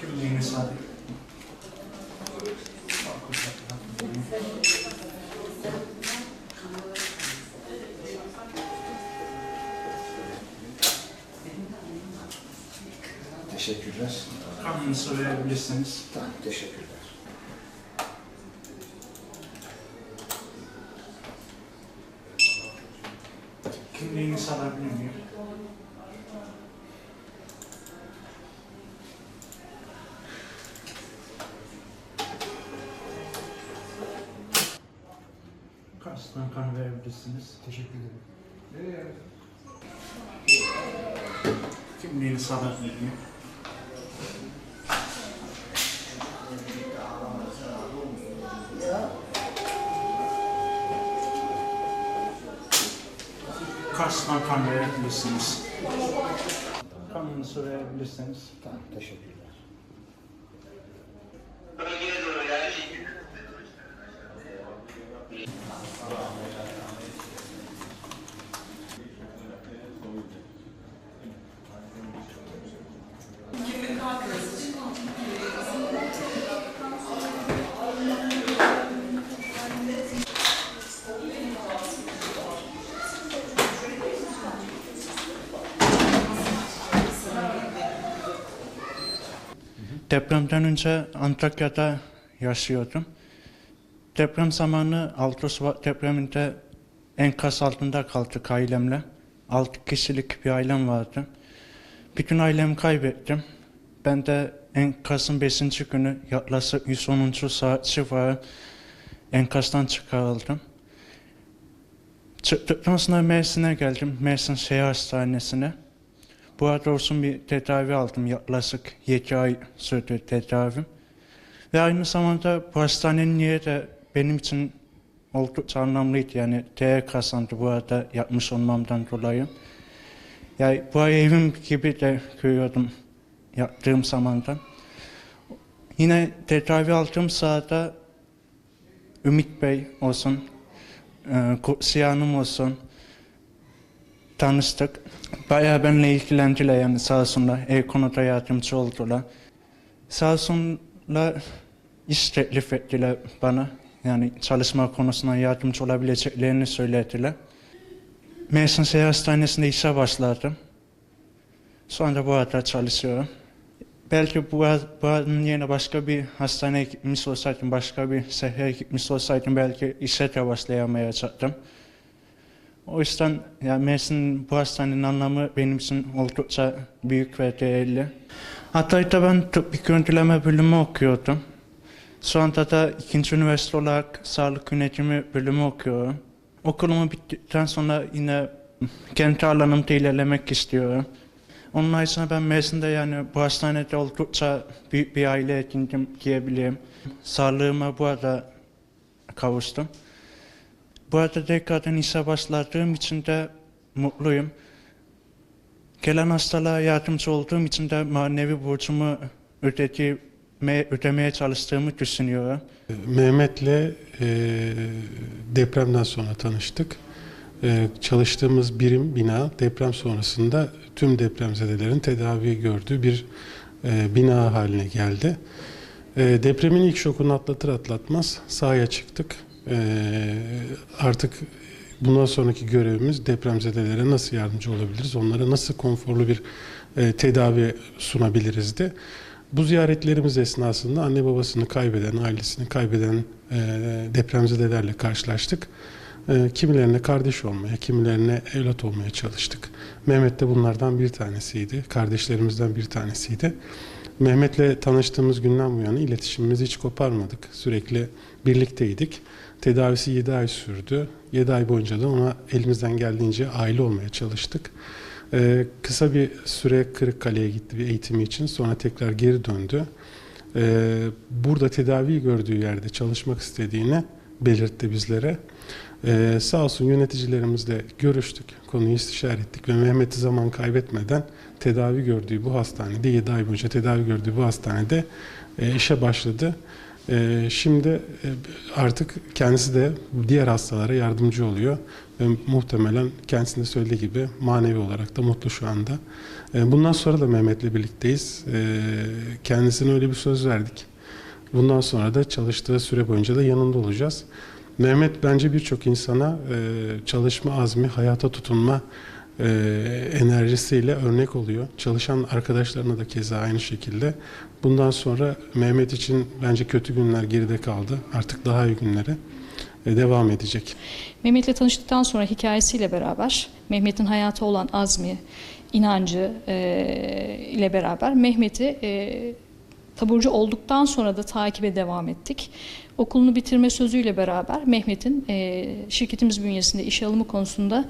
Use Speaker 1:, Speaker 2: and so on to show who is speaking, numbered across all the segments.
Speaker 1: kimliğini sahip. Teşekkürler.
Speaker 2: Kanınızı verebilirsiniz.
Speaker 1: Tamam, teşekkürler.
Speaker 2: Kimliğini alabilir miyim? Kastan kan verebilirsiniz.
Speaker 1: Teşekkür ederim.
Speaker 2: Kimliğinizi alabilir miyim? Kastan kan verebilirsiniz. Kanınızı verebilirsiniz.
Speaker 1: Tamam, teşekkürler.
Speaker 3: Bölgeye
Speaker 2: Depremden önce Antakya'da yaşıyordum. Deprem zamanı 6 Şubat depreminde enkaz altında kaldık ailemle. 6 kişilik bir ailem vardı. Bütün ailemi kaybettim. Ben de enkazın 5. günü yaklaşık 110. saat civarı enkazdan çıkarıldım. Çıktıktan sonra Mersin'e geldim. Mersin Şehir Hastanesi'ne. Bu arada uzun bir tedavi aldım. Yaklaşık 7 ay sürdü tedavim. Ve aynı zamanda bu hastanenin yeri de benim için oldukça anlamlıydı. Yani değer kazandı bu arada yapmış olmamdan dolayı. Yani bu ay evim gibi de görüyordum yaptığım zamandan. Yine tedavi aldığım sırada Ümit Bey olsun, e, Kutsiye Hanım olsun, tanıştık. Bayağı benimle ilgilendiler yani sağ olsunlar. Ev konuda yardımcı oldular. Sağ olsunlar iş teklif ettiler bana. Yani çalışma konusunda yardımcı olabileceklerini söylediler. Mersin Şehir Hastanesi'nde işe başladım. Sonra bu arada çalışıyorum. Belki bu, buranın yerine başka bir hastaneye gitmiş olsaydım, başka bir şehre gitmiş olsaydım belki işe de başlayamayacaktım. O yüzden yani Mersin bu hastanenin anlamı benim için oldukça büyük ve değerli. Hatay'da ben tıbbi görüntüleme bölümü okuyordum. Şu anda da ikinci üniversite olarak sağlık yönetimi bölümü okuyorum. Okulumu bittikten sonra yine kendi alanımda ilerlemek istiyorum. Onun ayrıca ben Mersin'de yani bu hastanede oldukça büyük bir aile edindim diyebilirim. Sağlığıma bu arada kavuştum. Bu arada tekrardan işe başladığım için de mutluyum. Gelen hastalığa yardımcı olduğum için de manevi borcumu ödediğime, ödemeye çalıştığımı düşünüyorum.
Speaker 4: Mehmet'le e, depremden sonra tanıştık. E, çalıştığımız birim bina deprem sonrasında tüm depremzedelerin tedavi gördüğü bir e, bina haline geldi. E, depremin ilk şokunu atlatır atlatmaz sahaya çıktık. E, artık bundan sonraki görevimiz depremzedelere nasıl yardımcı olabiliriz, onlara nasıl konforlu bir e, tedavi sunabilirizdi. Bu ziyaretlerimiz esnasında anne babasını kaybeden, ailesini kaybeden e, depremzedelerle karşılaştık. E, kimilerine kardeş olmaya, kimilerine evlat olmaya çalıştık. Mehmet de bunlardan bir tanesiydi, kardeşlerimizden bir tanesiydi. Mehmet'le tanıştığımız günden bu yana iletişimimizi hiç koparmadık. Sürekli birlikteydik. Tedavisi 7 ay sürdü. 7 ay boyunca da ona elimizden geldiğince aile olmaya çalıştık. Ee, kısa bir süre Kırıkkale'ye gitti bir eğitimi için. Sonra tekrar geri döndü. Ee, burada tedavi gördüğü yerde çalışmak istediğini belirtti bizlere. Ee, sağ olsun yöneticilerimizle görüştük, konuyu istişare ettik ve Mehmet'i zaman kaybetmeden tedavi gördüğü bu hastanede, 7 ay boyunca tedavi gördüğü bu hastanede e, işe başladı. E, şimdi e, artık kendisi de diğer hastalara yardımcı oluyor ve muhtemelen kendisinde söylediği gibi manevi olarak da mutlu şu anda. E, bundan sonra da Mehmet'le birlikteyiz. E, kendisine öyle bir söz verdik. Bundan sonra da çalıştığı süre boyunca da yanında olacağız. Mehmet bence birçok insana e, çalışma azmi, hayata tutunma e, enerjisiyle örnek oluyor. Çalışan arkadaşlarına da keza aynı şekilde. Bundan sonra Mehmet için bence kötü günler geride kaldı. Artık daha iyi günlere e, devam edecek.
Speaker 5: Mehmet'le tanıştıktan sonra hikayesiyle beraber Mehmet'in hayata olan azmi, inancı e, ile beraber Mehmet'i e, taburcu olduktan sonra da takibe devam ettik. Okulunu bitirme sözüyle beraber Mehmet'in e, şirketimiz bünyesinde işe alımı konusunda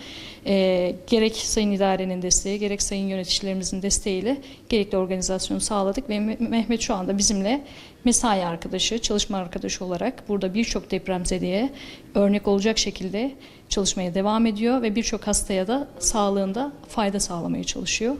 Speaker 5: e, gerek Sayın İdare'nin desteği gerek Sayın yöneticilerimizin desteğiyle gerekli organizasyonu sağladık ve Me- Mehmet şu anda bizimle mesai arkadaşı, çalışma arkadaşı olarak burada birçok depremzedeye örnek olacak şekilde çalışmaya devam ediyor ve birçok hastaya da sağlığında fayda sağlamaya çalışıyor.